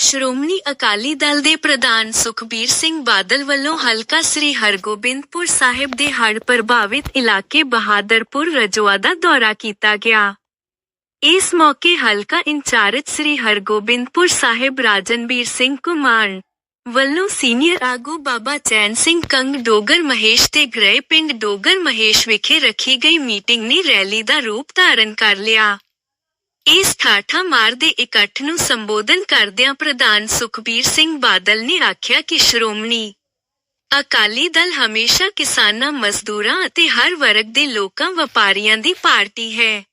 ਸ਼੍ਰੋਮਣੀ ਅਕਾਲੀ ਦਲ ਦੇ ਪ੍ਰਧਾਨ ਸੁਖਬੀਰ ਸਿੰਘ ਬਾਦਲ ਵੱਲੋਂ ਹਲਕਾ ਸ੍ਰੀ ਹਰਗੋਬਿੰਦਪੁਰ ਸਾਹਿਬ ਦੇ ਹੜ੍ਹ ਪ੍ਰਭਾਵਿਤ ਇਲਾਕੇ ਬਹਾਦਰਪੁਰ ਰਜੋਆ ਦਾ ਦੌਰਾ ਕੀਤਾ ਗਿਆ। ਇਸ ਮੌਕੇ ਹਲਕਾ ਇੰਚਾਰਜ ਸ੍ਰੀ ਹਰਗੋਬਿੰਦਪੁਰ ਸਾਹਿਬ ਰਾਜਨਬੀਰ ਸਿੰਘ ਕੁਮਾਨ ਵੱਲੋਂ ਸੀਨੀਅਰ ਆਗੂ ਬਾਬਾ ਚੈਨ ਸਿੰਘ ਕੰਗ, ਡੋਗਰ ਮਹੇਸ਼ ਤੇ ਗ੍ਰਹਿ ਪਿੰਡ ਡੋਗਰ ਮਹੇਸ਼ ਵਿਖੇ ਰੱਖੀ ਗਈ ਮੀਟਿੰਗ ਨੇ ਰੈਲੀ ਦਾ ਰੂਪ ਧਾਰਨ ਕਰ ਲਿਆ। ਇਸ ਠਾਠਾ ਮਾਰ ਦੇ ਇਕੱਠ ਨੂੰ ਸੰਬੋਧਨ ਕਰਦਿਆਂ ਪ੍ਰਧਾਨ ਸੁਖਬੀਰ ਸਿੰਘ ਬਾਦਲ ਨੇ ਆਖਿਆ ਕਿ ਸ਼੍ਰੋਮਣੀ ਅਕਾਲੀ ਦਲ ਹਮੇਸ਼ਾ ਕਿਸਾਨਾਂ, ਮਜ਼ਦੂਰਾਂ ਅਤੇ ਹਰ ਵਰਗ ਦੇ ਲੋਕਾਂ ਵਪਾਰੀਆਂ ਦੀ ਪਾਰਟੀ ਹੈ।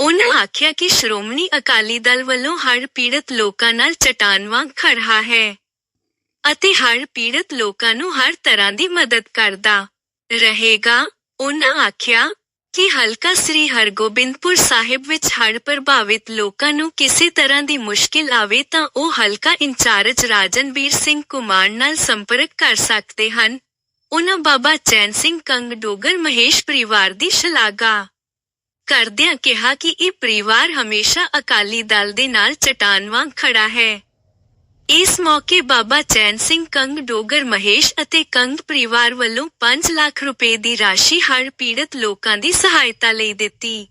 ਉਨ੍ਹਾਂ ਆਖਿਆ ਕਿ ਸ਼੍ਰੋਮਣੀ ਅਕਾਲੀ ਦਲ ਵੱਲੋਂ ਹਰ ਪੀੜਤ ਲੋਕਾਂ ਨਾਲ ਚਟਾਨ ਵਾਂਗ ਖੜਾ ਹੈ ਅਤੇ ਹਰ ਪੀੜਤ ਲੋਕਾਂ ਨੂੰ ਹਰ ਤਰ੍ਹਾਂ ਦੀ ਮਦਦ ਕਰਦਾ ਰਹੇਗਾ। ਉਨ੍ਹਾਂ ਆਖਿਆ ਕਿ ਹਲਕਾ ਸ੍ਰੀ ਹਰਗੋਬਿੰਦਪੁਰ ਸਾਹਿਬ ਵਿੱਚ ਹੜ੍ਹ ਪ੍ਰਭਾਵਿਤ ਲੋਕਾਂ ਨੂੰ ਕਿਸੇ ਤਰ੍ਹਾਂ ਦੀ ਮੁਸ਼ਕਿਲ ਆਵੇ ਤਾਂ ਉਹ ਹਲਕਾ ਇੰਚਾਰਜ ਰਾਜਨਵੀਰ ਸਿੰਘ ਕੁਮਾਰ ਨਾਲ ਸੰਪਰਕ ਕਰ ਸਕਦੇ ਹਨ। ਉਨ੍ਹਾਂ ਬਾਬਾ ਚੈਨ ਸਿੰਘ ਕੰਗ ਡੋਗਰ ਮਹੇਸ਼ ਪਰਿਵਾਰ ਦੀ ਸ਼ਲਾਘਾ ਕਰਦਿਆਂ ਕਿਹਾ ਕਿ ਇਹ ਪਰਿਵਾਰ ਹਮੇਸ਼ਾ ਅਕਾਲੀ ਦਲ ਦੇ ਨਾਲ ਚਟਾਨ ਵਾਂਗ ਖੜਾ ਹੈ। ਇਸ ਮੌਕੇ ਬਾਬਾ ਚੈਨ ਸਿੰਘ ਕੰਗ ਡੋਗਰ ਮਹੇਸ਼ ਅਤੇ ਕੰਗ ਪਰਿਵਾਰ ਵੱਲੋਂ 5 ਲੱਖ ਰੁਪਏ ਦੀ ਰਾਸ਼ੀ ਹਰ ਪੀੜਤ ਲੋਕਾਂ ਦੀ ਸਹਾਇਤਾ ਲਈ ਦਿੱਤੀ।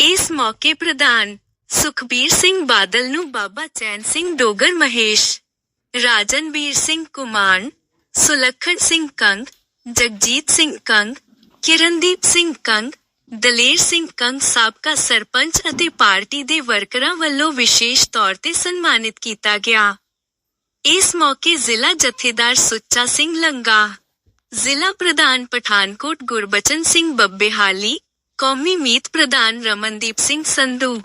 ਇਸ ਮੌਕੇ ਪ੍ਰਧਾਨ ਸੁਖਬੀਰ ਸਿੰਘ ਬਾਦਲ ਨੂੰ ਬਾਬਾ ਚੈਨ ਸਿੰਘ ਡੋਗਰ ਮਹੇਸ਼, ਰਾਜਨਵੀਰ ਸਿੰਘ ਕੁਮਾਨ, ਸੁਲੱਖਣ ਸਿੰਘ ਕੰਗ, ਜਗਜੀਤ ਸਿੰਘ ਕੰਗ, ਕਿਰਨਦੀਪ ਸਿੰਘ ਕੰਗ, ਦਲੇਰ ਸਿੰਘ ਕੰਗ ਸਾਬਕਾ ਸਰਪੰਚ ਅਤੇ ਪਾਰਟੀ ਦੇ ਵਰਕਰਾਂ ਵੱਲੋਂ ਵਿਸ਼ੇਸ਼ ਤੌਰ ਤੇ ਸਨਮਾਨਿਤ ਕੀਤਾ ਗਿਆ। ਇਸ ਮੌਕੇ ਜ਼ਿਲ੍ਹਾ ਜਥੇਦਾਰ ਸੁੱਚਾ ਸਿੰਘ ਲੰਗਾ, ਜ਼ਿਲ੍ਹਾ ਪ੍ਰਧਾਨ ਪਠਾਨਕੋਟ ਗੁਰਬਚਨ ਸਿੰਘ ਬੱਬੇਹਾਲੀ, ਕੌਮੀ ਮੀਤ ਪ੍ਰਧਾਨ ਰਮਨਦੀਪ ਸਿੰਘ ਸੰਧੂ,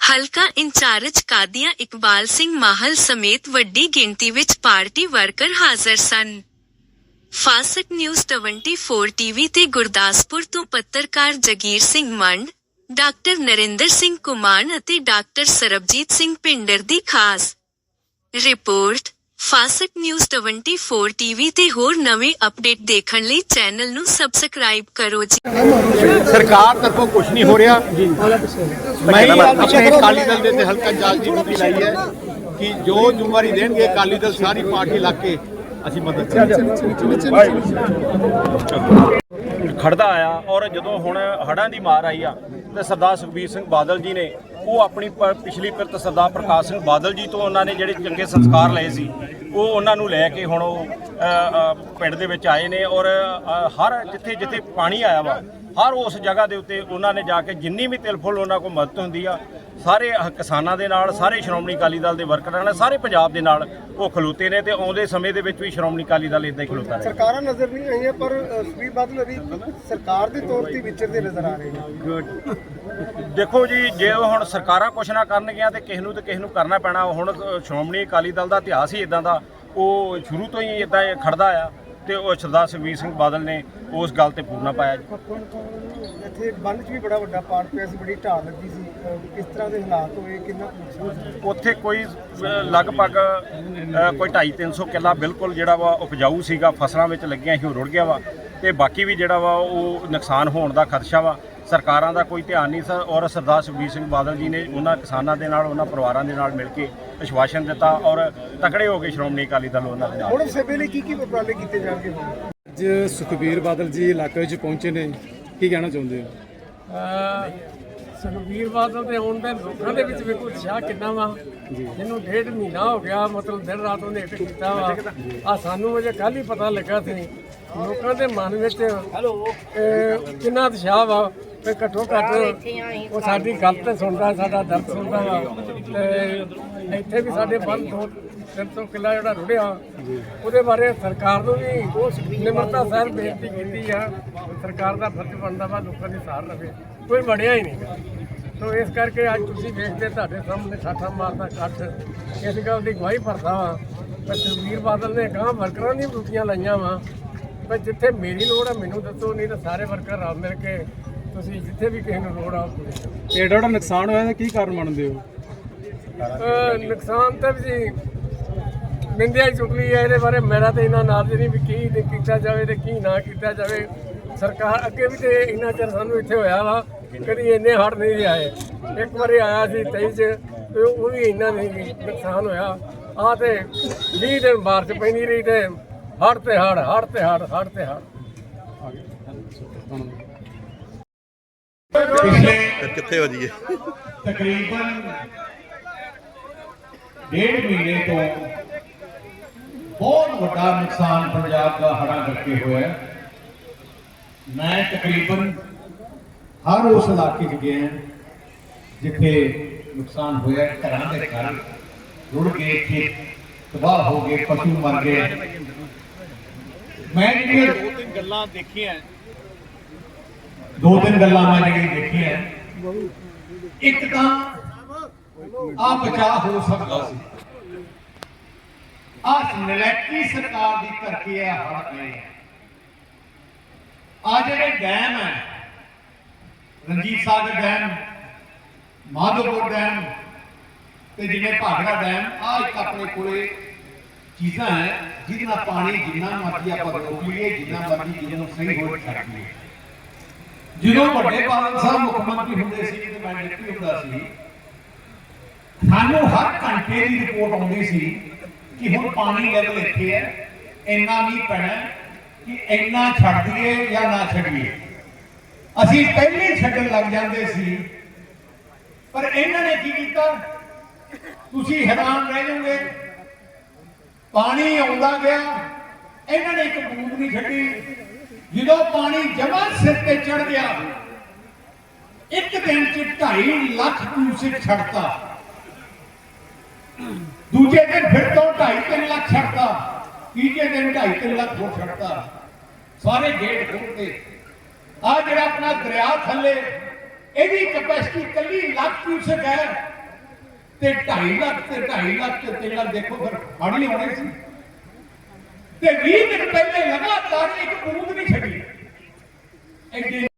ਹਲਕਾ ਇੰਚਾਰਜ ਕਾਦੀਆਂ ਇਕਬਾਲ ਸਿੰਘ ਮਾਹਲ ਸਮੇਤ ਵੱਡੀ ਗਿਣਤੀ ਵਿੱਚ ਪਾਰਟੀ ਵਰਕਰ ਹਾਜ਼ਰ ਸਨ। ਫਾਸਟ ਨਿਊਜ਼ 24 ਟੀਵੀ ਤੇ ਗੁਰਦਾਸਪੁਰ ਤੋਂ ਪੱਤਰਕਾਰ ਜਗੀਰ ਸਿੰਘ ਮੰਡ, ਡਾਕਟਰ ਨਰਿੰਦਰ ਸਿੰਘ ਕੁਮਾਨ ਅਤੇ ਡਾਕਟਰ ਸਰਬਜੀਤ ਸਿੰਘ ਪਿੰਡਰ ਦੀ ਖਾਸ ਰਿਪੋਰਟ ਫਾਸਟ ਨਿਊਜ਼ 24 ਟੀਵੀ ਤੇ ਹੋਰ ਨਵੇਂ ਅਪਡੇਟ ਦੇਖਣ ਲਈ ਚੈਨਲ ਨੂੰ ਸਬਸਕ੍ਰਾਈਬ ਕਰੋ ਜੀ। ਸਰਕਾਰ ਤਰਫੋਂ ਕੁਝ ਨਹੀਂ ਹੋ ਰਿਹਾ। ਮੈਂ ਆਪਣੇ ਅਕਾਲੀ ਦਲ ਦੇ ਤੇ ਹਲਕਾ ਜਾਲ ਦੀ ਡਿਊਟੀ ਲਾਈ ਹੈ ਕਿ ਜੋ ਜ਼ਿੰਮੇਵਾਰੀ ਦੇਣਗੇ ਅਕਾਲੀ ਦਲ ਸਾਰੀ ਪਾਰਟੀ ਲਾ ਕੇ ਅਸੀਂ ਮਦਦ ਕਰਾਂਗੇ। ਖੜਦਾ ਆਇਆ ਔਰ ਜਦੋਂ ਹੁਣ ਹੜਾਂ ਦੀ ਮਾਰ ਆਈ ਆ ਤੇ ਸਰਦਾਰ ਸੁਖਬੀਰ ਸਿੰਘ ਬਾਦਲ ਜੀ ਨੇ, ਉਹ ਆਪਣੀ ਪ- ਪਿਛਲੀ ਪਿਰਤ ਸਰਦਾਰ ਪ੍ਰਕਾਸ਼ ਸਿੰਘ ਬਾਦਲ ਜੀ ਤੋਂ ਉਹਨਾਂ ਨੇ ਜਿਹੜੇ ਚੰਗੇ ਸੰਸਕਾਰ ਲਏ ਸੀ, ਉਹ ਉਹਨਾਂ ਨੂੰ ਲੈ ਕੇ ਹੁਣ ਉਹ ਪਿੰਡ ਦੇ ਵਿੱਚ ਆਏ ਨੇ ਔਰ ਹਰ ਜਿੱਥੇ ਜਿੱਥੇ ਪਾਣੀ ਆਇਆ ਵਾ, ਹਰ ਉਸ ਜਗ੍ਹਾ ਦੇ ਉੱਤੇ ਉਹਨਾਂ ਨੇ ਜਾ ਕੇ ਜਿੰਨੀ ਵੀ ਤਿਲ ਫੁੱਲ ਉਹਨਾਂ ਕੋਲ ਮਦਦ ਹੁੰਦੀ ਆ ਸਾਰੇ ਕਿਸਾਨਾਂ ਦੇ ਨਾਲ ਸਾਰੇ ਸ਼੍ਰੋਮਣੀ ਅਕਾਲੀ ਦਲ ਦੇ ਵਰਕਰਾਂ ਨਾਲ ਸਾਰੇ ਪੰਜਾਬ ਦੇ ਨਾਲ ਉਹ ਖਲੋਤੇ ਨੇ ਤੇ ਆਉਂਦੇ ਸਮੇਂ ਦੇ ਵਿੱਚ ਵੀ ਸ਼੍ਰੋਮਣੀ ਅਕਾਲੀ ਦਲ ਇਦਾਂ ਹੀ ਖਲੋਤਾ ਰਹੇਗਾ ਸਰਕਾਰਾਂ ਨਜ਼ਰ ਨਹੀਂ ਆਈਆਂ ਪਰ ਸੁਖਬੀਰ ਬਾਦਲ ਅभी ਸਰਕਾਰ ਦੇ ਤੌਰ ਤੇ ਵਿਚਰਦੇ ਨਜ਼ਰ ਆ ਰਹੇ ਨੇ। ਦੇਖੋ ਜੀ ਜੇ ਉਹ ਹੁਣ ਸਰਕਾਰਾਂ ਕੁਛ ਨਾ ਕਰਨਗੀਆਂ ਤੇ ਕਿਸੇ ਨੂੰ ਤੇ ਕਿਸੇ ਨੂੰ ਕਰਨਾ ਪੈਣਾ ਹੁਣ ਸ਼੍ਰੋਮਣੀ ਅਕਾਲੀ ਦਲ ਦਾ ਇਤਿਹਾਸ ਹੀ ਇਦਾਂ ਦਾ ਉਹ ਸ਼ੁਰੂ ਤੋਂ ਹੀ ਇਦਾਂ ਖੜਦਾ ਆ। ਤੇ ਉਹ ਸਰਦਾਰ ਸੁਖਬੀਰ ਸਿੰਘ ਬਾਦਲ ਨੇ ਉਸ ਗੱਲ ਤੇ ਪੂਰਨਾ ਪਾਇਆ ਜੀ। ਇੱਥੇ ਬੰਨ 'ਚ ਵੀ ਬੜਾ ਵੱਡਾ ਪਾੜ ਪਿਆ ਸੀ ਬੜੀ ਢਾਲ ਲੱਗੀ ਸੀ। ਕਿਸ ਤਰ੍ਹਾਂ ਦੇ ਹਾਲਾਤ ਹੋਏ ਕਿੰਨਾ? ਉੱਥੇ ਕੋਈ ਲਗਭਗ ਕੋਈ 2.5 300 ਕਿੱਲਾ ਬਿਲਕੁਲ ਜਿਹੜਾ ਵਾ ਉਪਜਾਊ ਸੀਗਾ ਫਸਲਾਂ ਵਿੱਚ ਲੱਗੀਆਂ ਸੀ ਉਹ ਰੁੜ ਗਿਆ ਵਾ। ਤੇ ਬਾਕੀ ਵੀ ਜਿਹੜਾ ਵਾ ਉਹ ਨੁਕਸਾਨ ਹੋਣ ਦਾ ਖਦਸ਼ਾ ਵਾ। ਸਰਕਾਰਾਂ ਦਾ ਕੋਈ ਧਿਆਨ ਨਹੀਂ ਸਰ ਔਰ ਸਰਦਾਰ ਸੁਖਬੀਰ ਸਿੰਘ ਬਾਦਲ ਜੀ ਨੇ ਉਹਨਾਂ ਕਿਸਾਨਾਂ ਦੇ ਨਾਲ ਉਹਨਾਂ ਪਰਿਵਾਰਾਂ ਦੇ ਨਾਲ ਮਿਲ ਕੇ ਵਿਸ਼ਵਾਸਨ ਦਿੱਤਾ ਔਰ ਤਕੜੇ ਹੋ ਕੇ ਸ਼੍ਰੋਮਣੀ ਅਕਾਲੀ ਦਲ ਉਹਨਾਂ ਦੇ ਨਾਲ। ਹੁਣ ਸੇਬੇ ਲਈ ਕੀ ਕੀ ਉਪਰਾਲੇ ਕੀਤੇ ਜਾਣਗੇ ਅੱਜ ਸੁਖਬੀਰ ਬਾਦਲ ਜੀ ਇਲਾਕੇ ਵਿੱਚ ਪਹੁੰਚੇ ਨੇ ਕੀ ਕਹਿਣਾ ਚਾਹੁੰਦੇ ਹੋ? ਸੁਖਬੀਰ ਬਾਦਲ ਦੇ ਆਉਣ ਦੇ ਲੋਕਾਂ ਦੇ ਵਿੱਚ ਵੇਖੋ ਉਤਸ਼ਾਹ ਕਿੰਨਾ ਵਾ। ਜਿਹਨੂੰ ਡੇਢ ਮਹੀਨਾ ਹੋ ਗਿਆ ਮਤਲਬ ਦਿਨ ਰਾਤ ਉਹਨੇ ਇੱਕ ਕੀਤਾ ਵਾ। ਆ ਸਾਨੂੰ ਅਜੇ ਕੱਲ ਹੀ ਪਤਾ ਲੱਗਾ ਸੀ। ਲੋਕਾਂ ਦੇ ਮਨ ਵਿੱਚ ਕਿੰਨਾ ਉਤਸ਼ਾਹ ਵਾ। ਤੇ ਘੱਟੋ ਘੱਟ ਉਹ ਸਾਡੀ ਗੱਲ ਤੇ ਸੁਣਦਾ ਸਾਡਾ ਦਰਦ ਸੁਣਦਾ ਵਾ ਤੇ ਇੱਥੇ ਵੀ ਸਾਡੇ ਬੰਦ ਦੋ ਤਿੰਨ ਸੌ ਕਿੱਲਾ ਜਿਹੜਾ ਰੁੜਿਆ ਉਹਦੇ ਬਾਰੇ ਸਰਕਾਰ ਨੂੰ ਵੀ ਨਿਮਰਤਾ ਸਹਿਰ ਬੇਨਤੀ ਕੀਤੀ ਆ। ਸਰਕਾਰ ਦਾ ਫਰਜ਼ ਬਣਦਾ ਵਾ ਲੋਕਾਂ ਦੀ ਸਾਰ ਰਵੇ। ਕੋਈ ਵੜਿਆ ਹੀ ਨਹੀਂ। ਸੋ ਇਸ ਕਰਕੇ ਅੱਜ ਤੁਸੀਂ ਵੇਖਦੇ ਤੁਹਾਡੇ ਸਾਹਮਣੇ ਠਾਠਾ ਮਾਰਦਾ ਇਕੱਠ। ਇਸ ਗੱਲ ਦੀ ਗਵਾਹੀ ਭਰਦਾ ਵਾ। ਕਿ ਸੁਖਬੀਰ ਬਾਦਲ ਨੇ ਗਾਂ ਵਰਕਰਾਂ ਦੀਆਂ ਡਿਊਟੀਆਂ ਲਾਈਆਂ ਵਾ। ਪਰ ਜਿੱਥੇ ਮੇਰੀ ਲੋੜ ਆ ਮੈਨੂੰ ਦੱਸੋ ਨਹੀਂ ਤਾਂ ਸਾਰੇ ਵਰਕਰ ਰਲ ਮਿਲ ਕੇ ਤੁਸੀਂ ਜਿੱਥੇ ਵੀ ਕਿਸੇ ਨੂੰ ਲੋੜ ਆ। ਇਹ ਏਡਾ ਵੱਡਾ ਨੁਕਸਾਨ ਹੋਇਆ ਇਹਦਾ ਕੀ ਕਾਰਨ ਮੰਨਦੇ ਹੋ? ਅਹ ਨੁਕਸਾਨ ਤਾਂ ਵੀ ਜੀ ਨਿੰਦਿਆ ਹੀ ਚੁੱਕਲੀ ਹੈ ਇਹਦੇ ਬਾਰੇ ਮੇਰਾ ਤੇ ਇਹਨਾਂ ਨਾਲ ਨਹੀਂ ਵੀ ਕੀ ਤੇ ਕੀਤਾ ਜਾਵੇ ਤੇ ਕੀ ਨਾ ਕੀਤਾ ਜਾਵੇ। ਸਰਕਾਰ ਅੱਗੇ ਵੀ ਤੇ ਇੰਨਾ ਚਿਰ ਸਾਨੂੰ ਇੱਥੇ ਹੋਇਆ ਵਾ ਕਦੀ ਇੰਨੇ ਹੜ ਨਹੀਂ ਆਏ। ਇੱਕ ਵਾਰੀ ਆਇਆ ਸੀ 23 ਚ ਤੇ ਉਹ ਵੀ ਇੰਨਾ ਨਹੀਂ ਨੁਕਸਾਨ ਹੋਇਆ। ਆ ਤੇ 20 ਦਿਨ ਬਾਰਿਸ਼ ਪੈਂਦੀ ਰਹੀ ਤੇ ਹੜ ਤੇ ਹੜ ਹੜ ਤੇ ਹੜ ਹੜ ਤੇ ਹੜ ਪਿਛਲੇ ਕਿੱਥੇ ਵਜੀਏ ਤਕਰੀਬਨ ਡੇਢ ਮਹੀਨੇ ਤੋਂ ਬਹੁਤ ਵੱਡਾ ਨੁਕਸਾਨ ਪੰਜਾਬ ਦਾ ਹੜ੍ਹਾਂ ਕਰਕੇ ਹੋਇਆ ਹੈ। ਮੈਂ ਤਕਰੀਬਨ ਹਰ ਉਸ ਇਲਾਕੇ 'ਚ ਗਿਆ ਜਿੱਥੇ ਨੁਕਸਾਨ ਹੋਇਆ ਹੈ। ਘਰਾਂ ਦੇ ਘਰ ਰੁੜ ਗਏ ਖੇਤ ਤਬਾਹ ਹੋ ਗਏ ਪਸ਼ੂ ਮਰ ਗਏ ਮੈਂ ਜਿਹੜੀਆਂ ਦੋ ਤਿੰਨ ਗੱਲਾਂ ਦੇਖੀਆਂ ਦੋ ਤਿੰਨ ਗੱਲਾਂ ਮੈਂ ਜਿਹੜੀਆਂ ਦੇਖੀਆਂ। ਇੱਕ ਤਾਂ ਆ ਬਚਾਅ ਹੋ ਸਕਦਾ ਸੀ। ਆ ਨਲੈਕੀ ਸਰਕਾਰ ਦੀ ਕਰਕੇ ਆ ਹੜ ਆਏ ਆ ਜਿਹੜੇ ਡੈਮ ਹੈ, ਰਣਜੀਤ ਸਾਗਰ ਡੈਮ, ਮਾਧੋਪੁਰ ਡੈਮ ਤੇ ਜਿਵੇਂ ਭਾਗੜਾ ਡੈਮ ਆ ਇੱਕ ਆਪਣੇ ਕੋਲੇ ਚੀਜ਼ਾਂ ਹੈ, ਜਿਹਦੇ ਨਾਲ ਪਾਣੀ ਜਿੰਨਾ ਮਰਜ਼ੀ ਆਪਾਂ ਰੋਕ ਲਈਏ, ਜਿੰਨਾ ਮਰਜ਼ੀ ਜਿਹਨੂੰ ਸਹੀ ਹੋ ਛੱਡ ਲਈਏ ਜਦੋਂ ਵੱਡੇ ਬਾਦਲ ਸਾਹਿਬ ਮੁੱਖ ਮੰਤਰੀ ਹੁੰਦੇ ਸੀ ਤੇ ਮੈਂ ਡਿਪਟੀ ਹੁੰਦਾ ਸੀ, ਸਾਨੂੰ ਹਰ ਘੰਟੇ ਦੀ ਰਿਪੋਰਟ ਆਉਂਦੀ ਸੀ ਕਿ ਹੁਣ ਪਾਣੀ ਲੈਵਲ ਇੱਥੇ ਹੈ, ਇੰਨਾ ਨਹੀਂ ਪੈਣਾ ਕਿ ਇੰਨਾ ਛੱਡ ਦਈਏ ਜਾਂ ਨਾ ਛੱਡੀਏ। ਅਸੀਂ ਪਹਿਲੇ ਛੱਡਣ ਲੱਗ ਜਾਂਦੇ ਸੀ, ਪਰ ਇਹਨਾਂ ਨੇ ਕੀ ਕੀਤਾ? ਤੁਸੀਂ ਹੈਰਾਨ ਰਹਿ ਜਾਓਗੇ। ਪਾਣੀ ਆਉਂਦਾ ਗਿਆ, ਇਹਨਾਂ ਨੇ ਇੱਕ ਬੂੰਦ ਨਹੀਂ ਛੱਡੀ। ਜਦੋਂ ਪਾਣੀ ਜਮਾ ਸਿਰ ਤੇ ਚੜ ਗਿਆ, ਇੱਕ ਦਿਨ ਚ 2.5 ਲੱਖ ਕਿਊਸਿਕ ਛੱਡਤਾ। ਦੂਜੇ ਦਿਨ ਫਿਰ ਤੋਂ 2.5 ਲੱਖ ਛੱਡਤਾ। ਤੀਜੇ ਦਿਨ 2.5 ਲੱਖ ਹੋਰ ਛੱਡਤਾ। ਸਾਰੇ ਗੇਟ ਖੋਲਤੇ ਆ ਜਿਹੜਾ ਆਪਣਾ ਦਰਿਆ ਥੱਲੇ, ਇਹਦੀ ਕਪੈਸਿਟੀ ਕੱਲੀ ਲੱਖ ਕਿਊਸਿਕ ਹੈ। ਤੇ 2.5 ਲੱਖ ਤੇ 2.5 ਲੱਖ ਤੇ 3 ਲੱਖ ਦੇਖੋ ਫਿਰ ਪਾਣੀ ਆਉਣੇ ਸੀ। ਤੇ 20 ਦਿਨ ਪਹਿਲੇ ਲਗਾਤਾਰ ਇੱਕ ਬੂੰਦ ਨਹੀਂ ਛੱਡੀ ਐਡੇ